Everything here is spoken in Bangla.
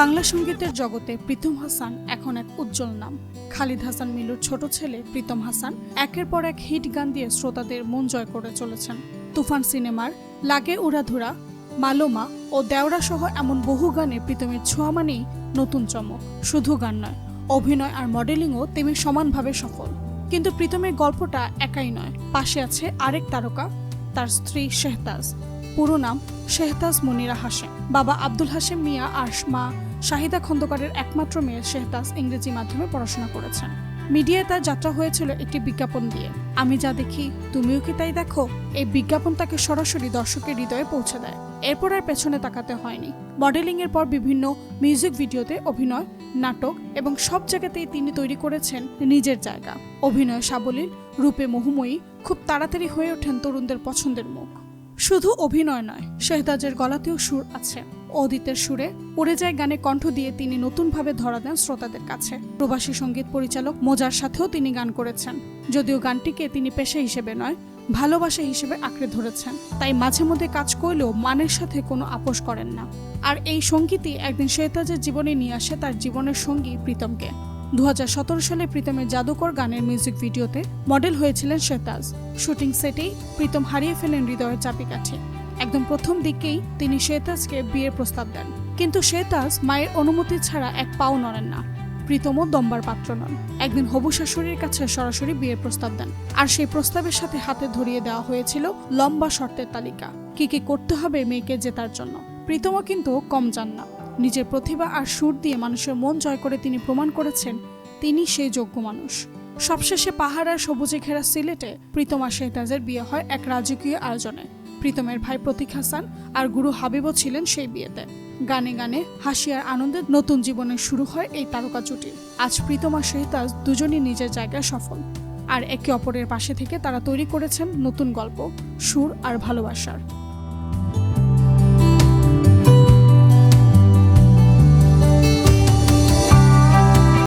বাংলা সঙ্গীতের জগতে প্রীতম হাসান এখন এক উজ্জ্বল নাম। খালিদ হাসান মিলুর ছোট ছেলে প্রীতম হাসান একের পর এক হিট গান দিয়ে শ্রোতাদের মন জয় করে চলেছেন। তুফান সিনেমার লাগে উড়াধুরা, মালোমা ও দেওরা সহ এমন বহু গানে প্রীতমের ছোঁয়া মানেই নতুন চমক। শুধু গান নয়, অভিনয় আর মডেলিংও তেমনি সমানভাবে সফল। কিন্তু প্রীতমের গল্পটা একাই নয়, পাশে আছে আরেক তারকা, তার স্ত্রী শেহতাজ। পুরো নাম শেহতাজ মনিরা হাসেম বাবা আব্দুল হাসেম মিয়া আর মা শাহিদা খন্দকারের একমাত্র মেয়ে শেহতাজ ইংরেজি মাধ্যমে পড়াশোনা করেছেন। মিডিয়ায় তার যাত্রা হয়েছিল একটি বিজ্ঞাপন দিয়ে। আমি যা দেখি, তুমিও কি তাই দেখো? এই বিজ্ঞাপন তাকে সরাসরি দর্শকের হৃদয়ে পৌঁছে দেয়। এরপর আর পেছনে তাকাতে হয়নি। মডেলিং এর পর বিভিন্ন মিউজিক ভিডিওতে অভিনয়, নাটক এবং সব জায়গাতেই তিনি তৈরি করেছেন নিজের জায়গা। অভিনয় সাবলীল, রূপে মোহময়ী, খুব তাড়াতাড়ি হয়ে ওঠেন তরুণদের পছন্দের মুখ। শুধু অভিনয় নয়, শেহতাজের গলাতেও সুর আছে। অদিতের সুরে উড়ে যায় গানে কণ্ঠ দিয়ে তিনি নতুনভাবে ধরা দেন শ্রোতাদের কাছে। প্রবাসী সংগীত পরিচালক মোজার সাথেও তিনি গান করেছেন। যদিও গানটিকে তিনি পেশা হিসেবে নয়, ভালোবাসা হিসেবে আঁকড়ে ধরেছেন। তাই মাঝে মধ্যে কাজ করলেও মানের সাথে কোনো আপোষ করেন না। আর এই সঙ্গীতই একদিন শেহতাজের জীবনে নিয়ে আসে তার জীবনের সঙ্গী প্রীতমকে। দু হাজার সতেরো সালে প্রীতমের জাদুকর গানের মিউজিক ভিডিওতে মডেল হয়েছিলেন শেহতাজ। শুটিং সেটেই প্রীতম হারিয়ে ফেলেন হৃদয়ের চাপিকাঠি। একদম প্রথম দিকেই তিনি শেহতাজকে বিয়ের প্রস্তাব দেন। কিন্তু শেহতাজ মায়ের অনুমতি ছাড়া এক পাও নড়েন না। প্রীতমও দম্বার পাত্র নন। একদিন হবু শাশুড়ির কাছে সরাসরি বিয়ের প্রস্তাব দেন। আর সেই প্রস্তাবের সাথে হাতে ধরিয়ে দেওয়া হয়েছিল লম্বা শর্তের তালিকা। কি কি করতে হবে মেয়েকে জেতার জন্য। প্রীতমও কিন্তু কম যান না। নিজের প্রতিভা আর সুর দিয়ে মানুষের মন জয় করে তিনি প্রমাণ করেছেন তিনি সেই যোগ্য মানুষ। সবশেষে পাহাড় আর সবুজে ঘেরা সিলেটে প্রীতমা শেহতাজের বিয়ে হয় এক রাজকীয় আয়োজনে। প্রীতমের ভাই প্রতীক হাসান আর গুরু হাবিবও ছিলেন সেই বিয়েতে। গানে গানে হাসি আর আনন্দে নতুন জীবনের শুরু হয় এই তারকা জুটির আজ প্রীতমা শেহতাজ দুজনই নিজের জায়গায় সফল। আর একে অপরের পাশে থেকে তারা তৈরি করেছেন নতুন গল্প, সুর আর ভালোবাসার।